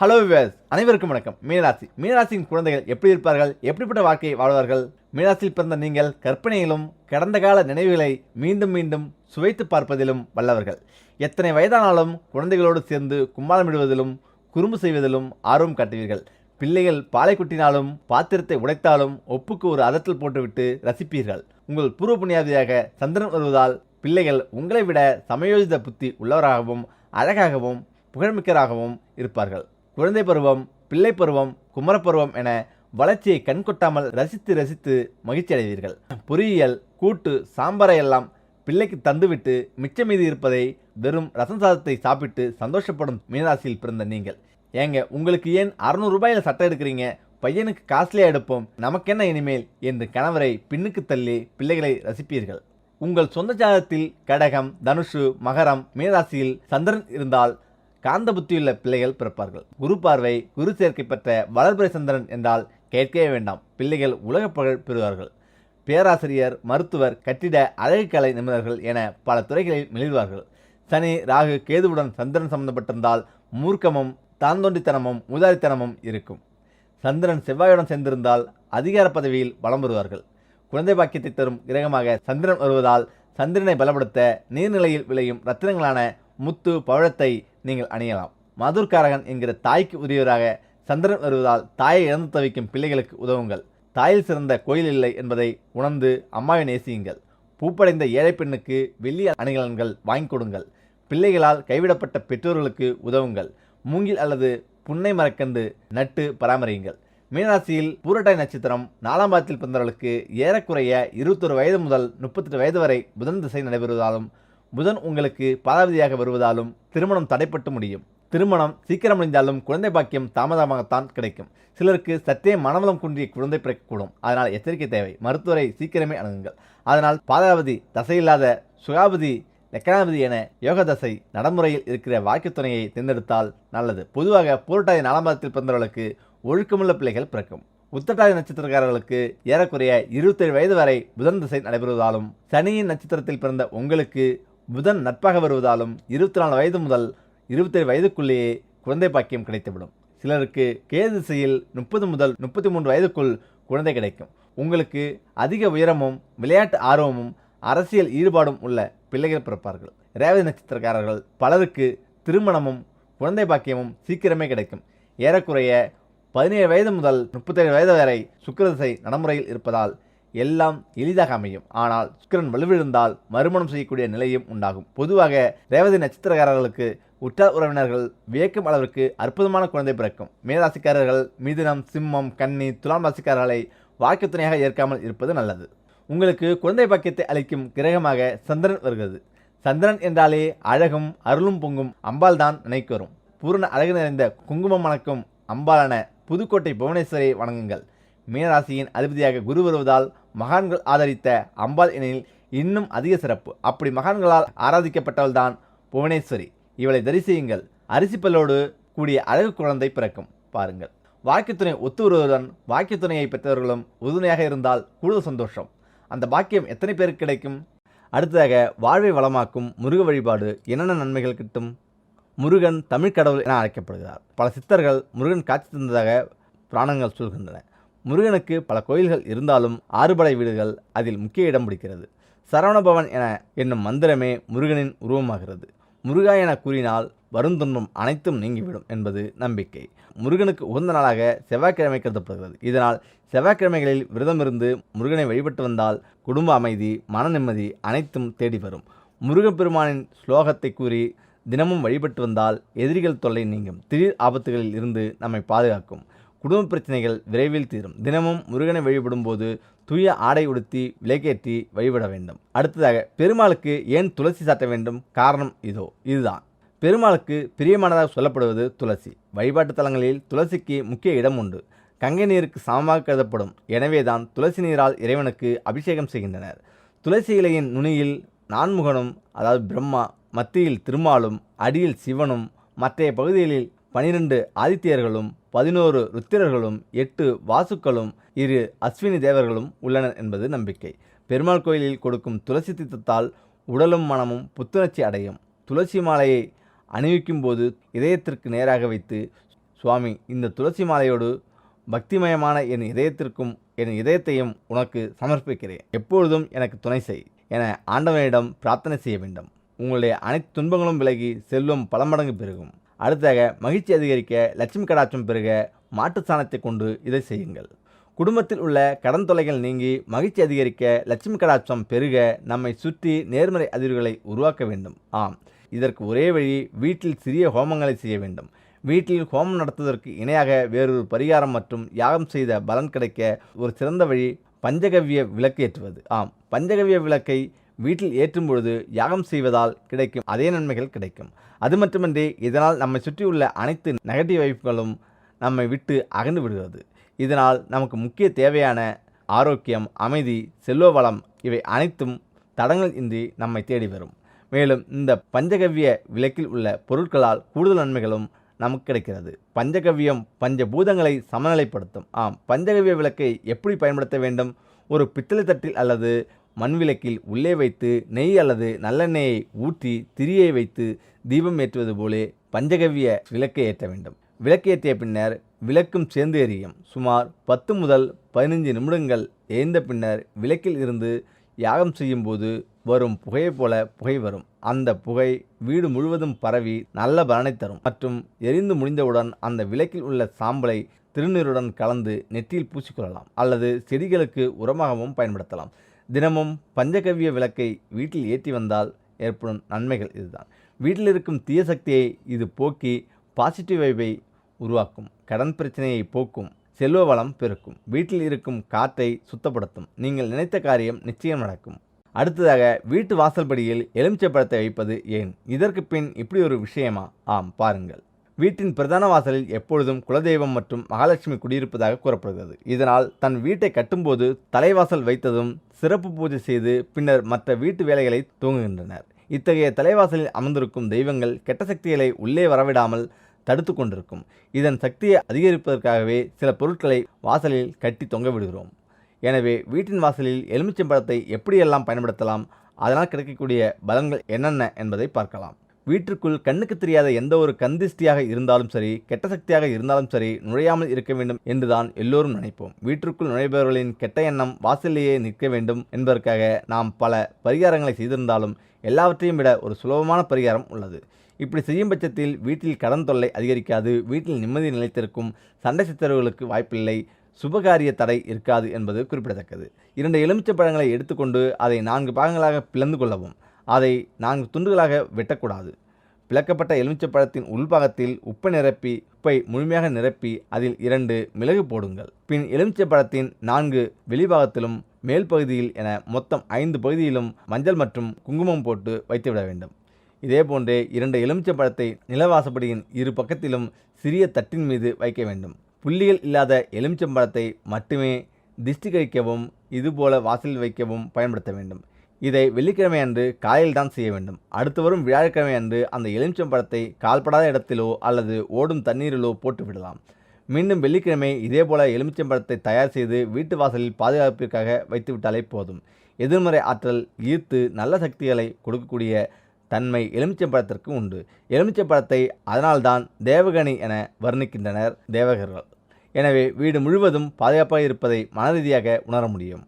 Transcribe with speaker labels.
Speaker 1: Hello wives அனைவருக்கும் வணக்கம். மீனராசி. மீனராசியின் குழந்தைகள் எப்படி இருப்பார்கள்? எப்படிப்பட்ட வாழ்க்கையை வாழ்வார்கள்? மீனராசியில் பிறந்த நீங்கள் கற்பனையிலும் கடந்த கால நினைவுகளை மீண்டும் மீண்டும் சுவைத்து பார்ப்பதிலும் வல்லவர்கள். எத்தனை வயதானாலும் குழந்தைகளோடு சேர்ந்து கும்மாளமிடுவதிலும் குறும்பு செய்வதிலும் ஆர்வம் காட்டுவீர்கள். பிள்ளைகள் பாலை குட்டினாலும் பாத்திரத்தை உடைத்தாலும் ஒப்புக்கு ஒரு அதத்தில் போட்டுவிட்டு ரசிப்பீர்கள். உங்கள் பூர்வ புண்ணியாதியாக சந்திரன் வருவதால் பிள்ளைகள் உங்களை விட சமயோஜித புத்தி உள்ளவராகவும் அழகாகவும் புகழ்மிக்கராகவும் இருப்பார்கள். குழந்தை பருவம் பிள்ளை பருவம் குமரப்பருவம் என வளர்ச்சியை கண்கொட்டாமல் ரசித்து ரசித்து மகிழ்ச்சி அடைவீர்கள். பொறியியல் கூட்டு சாம்பாரை எல்லாம் பிள்ளைக்கு தந்துவிட்டு மிச்சம் மீது இருப்பதை வெறும் ரசம் சாதத்தை சாப்பிட்டு சந்தோஷப்படும் மீனராசியில் பிறந்த நீங்கள். ஏங்க உங்களுக்கு ஏன் அறுநூறு ரூபாயில் சட்டை எடுக்கிறீங்க? பையனுக்கு காஸ்ட்லியாக எடுப்போம். நமக்கென்ன இனிமேல்? என்று கணவரை பின்னுக்கு தள்ளி பிள்ளைகளை ரசிப்பீர்கள். உங்கள் சொந்த ஜாதத்தில் கடகம் தனுஷு மகரம் மீனராசியில் சந்திரன் இருந்தால் காந்த புத்தியுள்ள பிள்ளைகள் பிறப்பார்கள். குரு பார்வை குரு சேர்க்கை பெற்ற வளர்பிறை சந்திரன் என்றால் கேட்கவே வேண்டாம். பிள்ளைகள் உலக புகழ் பெறுவார்கள். பேராசிரியர் மருத்துவர் கட்டிட அழகுக்கலை நிபுணர்கள் என பல துறைகளில் மிளிர்வார்கள் சனி ராகு கேதுவுடன் சந்திரன் சம்பந்தப்பட்டிருந்தால் மூர்க்கமும் தாந்தோண்டித்தனமும் உதாரித்தனமும் இருக்கும். சந்திரன் செவ்வாயுடன் சேர்ந்திருந்தால் அதிகார பதவியில் வலம் வருவார்கள் குழந்தை பாக்கியத்தை தரும் கிரகமாக சந்திரன் வருவதால் சந்திரனை பலப்படுத்த நீர்நிலையில் விளையும் ரத்தினங்களான முத்து பவழத்தை நீங்கள் அணியலாம். மதுர்காரகன் என்கிற தாய்க்கு உரியவராக சந்திரன் வருவதால் தாயை இழந்து தவிக்கும் பிள்ளைகளுக்கு உதவுங்கள். தாயில் சிறந்த கோயில் இல்லை என்பதை உணர்ந்து அம்மாவை நேசியுங்கள். பூப்படைந்த ஏழை பெண்ணுக்கு வெள்ளி அணிகலன்கள் வாங்கி கொடுங்கள். பிள்ளைகளால் கைவிடப்பட்ட பெற்றோர்களுக்கு உதவுங்கள். மூங்கில் அல்லது புன்னை மரக்கந்து நட்டு பராமரியுங்கள். மீனராசியில் பூரட்டாய் நட்சத்திரம் நாலாம் பாதத்தில் பிறந்தவர்களுக்கு ஏறக்குறைய இருபத்தொரு வயது முதல் முப்பத்தெட்டு வயது வரை புதன் திசை நடைபெறுவதாலும் புதன் உங்களுக்கு பாதாவதியாக வருவதாலும் திருமணம் தடைப்பட்டு முடியும். திருமணம் சீக்கிரம் முடிந்தாலும் குழந்தை பாக்கியம் தாமதமாகத்தான் கிடைக்கும். சிலருக்கு சற்றே மனவளம் குன்றிய குழந்தை பிறக்கக்கூடும். அதனால் எச்சரிக்கை தேவை. மருத்துவரை சீக்கிரமே அணுகுங்கள். அதனால் பாதாவதி தசையில்லாத சுகாபதி லக்கணாபதி என யோக தசை நடைமுறையில் இருக்கிற வாக்கியத்துணையை தேர்ந்தெடுத்தால் நல்லது. பொதுவாக பூரட்டாதி நாலாம்பதத்தில் பிறந்தவர்களுக்கு ஒழுக்கமுள்ள பிள்ளைகள் பிறக்கும். உத்தட்டாதி நட்சத்திரக்காரர்களுக்கு ஏறக்குறைய இருபத்தேழு வயது வரை புதன் திசை நடைபெறுவதாலும் சனியின் நட்சத்திரத்தில் பிறந்த உங்களுக்கு புதன் நட்பாக வருவதாலும் இருபத்தி நாலு வயது முதல் இருபத்தேழு வயதுக்குள்ளேயே குழந்தை பாக்கியம் கிடைத்துவிடும். சிலருக்கு கேது திசையில் முப்பது முதல் முப்பத்தி மூன்று வயதுக்குள் குழந்தை கிடைக்கும். உங்களுக்கு அதிக உயரமும் விளையாட்டு ஆர்வமும் அரசியல் ஈடுபாடும் உள்ள பிள்ளைகள் பிறப்பார்கள். ரேவதி நட்சத்திரக்காரர்கள் பலருக்கு திருமணமும் குழந்தை பாக்கியமும் சீக்கிரமே கிடைக்கும். ஏறக்குறைய பதினேழு வயது முதல் முப்பத்தேழு வயது வரை சுக்கிரதிசை நடைமுறையில் இருப்பதால் எல்லாம் எளிதாக அமையும். ஆனால் சுக்கிரன் வலுவிழுந்தால் மறுமணம் செய்யக்கூடிய நிலையும் உண்டாகும். பொதுவாக ரேவதி நட்சத்திரக்காரர்களுக்கு உற்றார் உறவினர்கள் வியக்கும் அளவிற்கு அற்புதமான குழந்தை பிறக்கும். மேராசிக்காரர்கள் மிதுனம் சிம்மம் கன்னி துலாம் ராசிக்காரர்களை வாழ்க்கை துணையாக ஏற்காமல் இருப்பது நல்லது. உங்களுக்கு குழந்தை பாக்கியத்தை அளிக்கும் கிரகமாக சந்திரன் வருகிறது. சந்திரன் என்றாலே அழகும் அருளும் பொங்கும் அம்பாள் தான் நினைக்கு வரும் பூரண அழகு நிறைந்த குங்குமம் மணக்கும் அம்பாளான புதுக்கோட்டை புவனேஸ்வரை வணங்குங்கள். மீனராசியின் அதிபதியாக குரு வருவதால் மகான்கள் ஆதரித்த அம்பாள் எனில் இன்னும் அதிக சிறப்பு. அப்படி மகான்களால் ஆராதிக்கப்பட்டவள்தான் புவனேஸ்வரி. இவளை தரிசியுங்கள். அரிசிப்பல்லோடு கூடிய அழகு குழந்தை பிறக்கும். பாருங்கள். வாக்கியத்துணை ஒத்து வருவதுடன் வாக்கியத்துணையை பெற்றவர்களும் உறுதுணையாக இருந்தால் கூடுதல் சந்தோஷம். அந்த பாக்கியம் எத்தனை பேருக்கு கிடைக்கும்? அடுத்ததாக வாழ்வை வளமாக்கும் முருக வழிபாடு என்னென்ன நன்மைகள் கிட்டும்? முருகன் தமிழ் கடவுள் என அழைக்கப்படுகிறார். பல சித்தர்கள் முருகன் காட்சி தந்ததாக புராணங்கள் சொல்கின்றன. முருகனுக்கு பல கோயில்கள் இருந்தாலும் ஆறுபடை வீடுகள் அதில் முக்கிய இடம் பிடிக்கிறது. சரவணபவன் என என்னும் மந்திரமே முருகனின் உருவமாகிறது. முருகா என கூறினால் வருந்துன்பம் அனைத்தும் நீங்கிவிடும் என்பது நம்பிக்கை. முருகனுக்கு உகந்த நாளாக செவ்வாய்க்கிழமை கருதப்படுகிறது. இதனால் செவ்வாய்க்கிழமைகளில் விரதமிருந்து முருகனை வழிபட்டு வந்தால் குடும்ப அமைதி மன நிம்மதி அனைத்தும் தேடி வரும். முருகப்பெருமானின் ஸ்லோகத்தை கூறி தினமும் வழிபட்டு வந்தால் எதிரிகள் தொல்லை நீங்கும். திடீர் ஆபத்துகளில் இருந்து நம்மை பாதுகாக்கும். குடும்ப பிரச்சனைகள் விரைவில் தீரும். தினமும் முருகனை வழிபடும் போது தூய ஆடை உடுத்தி விலைக்கேற்றி வழிபட வேண்டும். அடுத்ததாக பெருமாளுக்கு ஏன் துளசி சாட்ட வேண்டும்? காரணம் இதோ இதுதான். பெருமாளுக்கு பிரியமானதாக சொல்லப்படுவது துளசி. வழிபாட்டு தலங்களில் துளசிக்கு முக்கிய இடம் உண்டு. கங்கை நீருக்கு சமமாக கருதப்படும். எனவேதான் துளசி நீரால் இறைவனுக்கு அபிஷேகம் செய்கின்றனர். துளசி இலையின் நுனியில் நான்முகனும் அதாவது பிரம்மா மத்தியில் திருமாலும் அடியில் சிவனும் மற்றைய பகுதிகளில் பனிரெண்டு ஆதித்யர்களும் பதினோரு ருத்திரர்களும் எட்டு வாசுக்களும் இரு அஸ்வினி தேவர்களும் உள்ளனர் என்பது நம்பிக்கை. பெருமாள் கோயிலில் கொடுக்கும் துளசி தீர்த்தத்தால் உடலும் மனமும் புத்துணர்ச்சி அடையும். துளசி மாலையை அணிவிக்கும் போது இதயத்திற்கு நேராக வைத்து சுவாமி இந்த துளசி மாலையோடு பக்திமயமான என் இதயத்திற்கும் என் இதயத்தையும் உனக்கு சமர்ப்பிக்கிறேன். எப்பொழுதும் எனக்கு துணை செய் என ஆண்டவனிடம் பிரார்த்தனை செய்ய வேண்டும். உங்களுடைய அனைத்து துன்பங்களும் விலகி செல்வம் பல மடங்கு பெருகும். அடுத்ததாக மகிழ்ச்சி அதிகரிக்க லட்சுமி கடாட்சம் பெருக மாட்டு சாணத்தை கொண்டு இதை செய்யுங்கள். குடும்பத்தில் உள்ள கடன் தொலைகள் நீங்கி மகிழ்ச்சி அதிகரிக்க லட்சுமி கடாட்சம் பெருக நம்மை சுற்றி நேர்மறை அதிர்வுகளை உருவாக்க வேண்டும். ஆம் இதற்கு ஒரே வழி வீட்டில் சிறிய ஹோமங்களை செய்ய வேண்டும். வீட்டில் ஹோமம் நடத்துவதற்கு இணையாக வேறொரு பரிகாரம் மற்றும் யாகம் செய்த பலன் கிடைக்க ஒரு சிறந்த வழி பஞ்சகவ்ய விளக்கு ஏற்றுவது. ஆம் பஞ்சகவ்ய விளக்கை வீட்டில் ஏற்றும் பொழுது யாகம் செய்வதால் கிடைக்கும் அதே நன்மைகள் கிடைக்கும். அது மட்டுமன்றி இதனால் நம்மை சுற்றியுள்ள அனைத்து நெகட்டிவ் வைப்புகளும் நம்மை விட்டு அகன்று விடுகிறது. இதனால் நமக்கு முக்கிய தேவையான ஆரோக்கியம் அமைதி செல்வ வளம் இவை அனைத்தும் தடங்கள் இன்றி நம்மை தேடி வரும். மேலும் இந்த பஞ்சகவ்ய விளக்கில் உள்ள பொருட்களால் கூடுதல் நன்மைகளும் நமக்கு கிடைக்கிறது. பஞ்சகவ்யம் பஞ்சபூதங்களை சமநிலைப்படுத்தும். ஆம் பஞ்சகவ்ய விளக்கை எப்படி பயன்படுத்த வேண்டும்? ஒரு பித்தளை தட்டில் அல்லது மண் விளக்கில் உள்ளே வைத்து நெய் அல்லது நல்லெண்ணெயை ஊற்றி திரியை வைத்து தீபம் ஏற்றுவது போலே பஞ்சகவ்ய விளக்கை ஏற்ற வேண்டும். விளக்கு ஏற்றிய பின்னர் விளக்கும் சேர்ந்து எரியும். சுமார் பத்து முதல் பதினைஞ்சு நிமிடங்கள் எரிந்த பின்னர் விளக்கில் இருந்து யாகம் செய்யும்போது வரும் புகையைப் போல புகை வரும். அந்த புகை வீடு முழுவதும் பரவி நல்ல பலனை தரும். மற்றும் எரிந்து முடிந்தவுடன் அந்த விளக்கில் உள்ள சாம்பலை திருநீருடன் கலந்து நெற்றியில் பூசிக்கொள்ளலாம் அல்லது செடிகளுக்கு உரமாகவும் பயன்படுத்தலாம். தினமும் பஞ்சகவ்ய விளக்கை வீட்டில் ஏற்றி வந்தால் ஏற்படும் நன்மைகள் இதுதான். வீட்டில் இருக்கும் தீய சக்தியை இது போக்கி பாசிட்டிவ் வைவை உருவாக்கும். கடன் பிரச்சனையை போக்கும். செல்வ வளம் பெருக்கும். வீட்டில் இருக்கும் காற்றை சுத்தப்படுத்தும். நீங்கள் நினைத்த காரியம் நிச்சயம் நடக்கும். அடுத்ததாக வீட்டு வாசல்படியில் எலுமிச்சை பழத்தை வைப்பது ஏன்? இதற்கு பின் இப்படி ஒரு விஷயமா? ஆம் பாருங்கள். வீட்டின் பிரதான வாசலில் எப்பொழுதும் குலதெய்வம் மற்றும் மகாலட்சுமி குடியிருப்பதாக கூறப்படுகிறது. இதனால் தன் வீட்டை கட்டும்போது தலைவாசல் வைத்ததும் சிறப்பு பூஜை செய்து பின்னர் மற்ற வீட்டு வேலைகளை தூங்குகின்றனர் இத்தகைய தலைவாசலில் அமர்ந்திருக்கும் தெய்வங்கள் கெட்ட சக்திகளை உள்ளே வரவிடாமல் தடுத்து கொண்டிருக்கும். இதன் சக்தியை அதிகரிப்பதற்காகவே சில பொருட்களை வாசலில் கட்டி தொங்க விடுகிறோம். எனவே வீட்டின் வாசலில் எலுமிச்சம்பழத்தை எப்படியெல்லாம் பயன்படுத்தலாம் அதனால் கிடைக்கக்கூடிய பலன்கள் என்னென்ன என்பதை பார்க்கலாம். வீட்டிற்குள் கண்ணுக்கு தெரியாத எந்த ஒரு கந்திஷ்டியாக இருந்தாலும் சரி கெட்ட சக்தியாக இருந்தாலும் சரி நுழையாமல் இருக்க வேண்டும் என்றுதான் எல்லோரும் நினைப்போம். வீட்டிற்குள் நுழைபவர்களின் கெட்ட எண்ணம் வாசலிலேயே நிற்க வேண்டும் என்பதற்காக நாம் பல பரிகாரங்களை செய்திருந்தாலும் எல்லாவற்றையும் விட ஒரு சுலபமான பரிகாரம் உள்ளது. இப்படி செய்யும் பட்சத்தில் வீட்டில் கடன் தொல்லை அதிகரிக்காது வீட்டில் நிம்மதி நிலைத்திருக்கும் சண்டை சித்தரவுகளுக்கு வாய்ப்பில்லை சுபகாரிய தடை இருக்காது என்பது குறிப்பிடத்தக்கது. இரண்டு எலுமிச்சை பழங்களை எடுத்துக்கொண்டு அதை நான்கு பாகங்களாக பிளந்து கொள்ளவும். அதை நான்கு துண்டுகளாக வெட்டக்கூடாது. பிளக்கப்பட்ட எலுமிச்சப்பழத்தின் உள்பாகத்தில் உப்பை நிரப்பி உப்பை முழுமையாக நிரப்பி அதில் இரண்டு மிளகு போடுங்கள். பின் எலுமிச்சப்பழத்தின் நான்கு வெளிபாகத்திலும் மேல் பகுதியில் என மொத்தம் ஐந்து பகுதியிலும் மஞ்சள் மற்றும் குங்குமம் போட்டு வைத்துவிட வேண்டும். இதேபோன்றே இரண்டு எலுமிச்சப்பழத்தை நிலவாசப்படியின் இரு பக்கத்திலும் சிறிய தட்டின் மீது வைக்க வேண்டும். புள்ளிகள் இல்லாத எலுமிச்சம்பழத்தை மட்டுமே திஷ்டி கழிக்கவும் இதுபோல வாசலில் வைக்கவும் பயன்படுத்த வேண்டும். இதை வெள்ளிக்கிழமை அன்று காலையில் தான் செய்ய வேண்டும். அடுத்து வரும் வியாழக்கிழமை அன்று அந்த எலுமிச்சம்பழத்தை கால்படாத இடத்திலோ அல்லது ஓடும் தண்ணீரிலோ போட்டு விடலாம். மீண்டும் வெள்ளிக்கிழமை இதேபோல எலுமிச்சம்பழத்தை தயார் செய்து வீட்டு வாசலில் பாதுகாப்பிற்காக வைத்துவிட்டாலே போதும். எதிர்மறை ஆற்றல் ஈர்த்து நல்ல சக்திகளை கொடுக்கக்கூடிய தன்மை எலுமிச்சம்பழத்திற்கு உண்டு. எலுமிச்சம்பழத்தை அதனால்தான் தேவகணி என வர்ணிக்கின்றனர் தேவகர்கள். எனவே வீடு முழுவதும் பாதுகாப்பாக இருப்பதை மனரீதியாக உணர முடியும்.